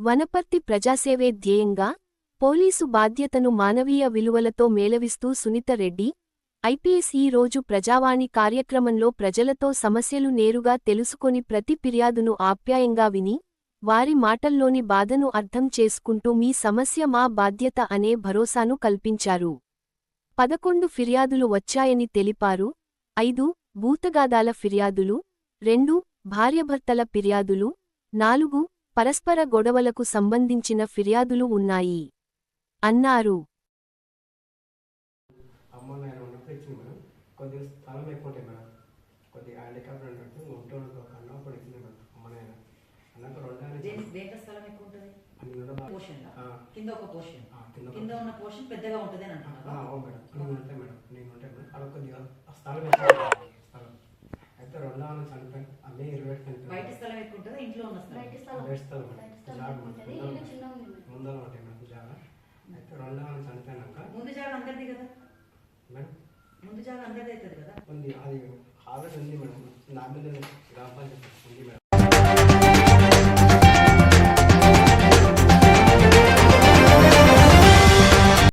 వనపర్తి ప్రజాసేవే ధ్యేయంగా పోలీసు బాధ్యతను మానవీయ విలువలతో మేలవిస్తూ సునీత రెడ్డి ఐపీఎస్ ఈ రోజు ప్రజావాణి కార్యక్రమంలో ప్రజలతో సమస్యలు నేరుగా తెలుసుకొని ప్రతి ఫిర్యాదును ఆప్యాయంగా విని వారి మాటల్లోని బాధను అర్థం చేసుకుంటూ మీ సమస్య మా బాధ్యత అనే భరోసాను కల్పించారు. పదకొండు ఫిర్యాదులు వచ్చాయని తెలిపారు. ఐదు భూతగాదాల ఫిర్యాదులు రెండు భార్యభర్తల ఫిర్యాదులు నాలుగు పరస్పర గొడవలకు సంబంధించిన ఫిర్యాదులు ఉన్నాయి. అన్నారు. పోర్షన్ కింద ఒక పోర్షన్. కింద ఉన్న పోర్షన్. పెద్దగా ఉంటుంది అని అయితే రెండు ఆయన చనిపోయి అన్నీ ఇరవై బయట స్థలం ఎక్కువ ఉంటుందా ఇంట్లో ఉన్న స్థలం బయట స్థలం బయట స్థలం మేడం. బయట స్థలం జాగా ఉంటుంది ముందర- ఇల్లు చిన్నగా ఉంది మేడం. ముందర ఉంటాయి మేడం జాగా అయితే రెండు ఆయన చనిపోయినాక ముందు జాగా అందరిది కదా? మేడం ముందు జాగా అందరిది అవుతుంది కదా? ఉంది. అది ఆల్రెడీ ఉంది మేడం. నా మీద గ్రామ పంచాయతీ ఉంది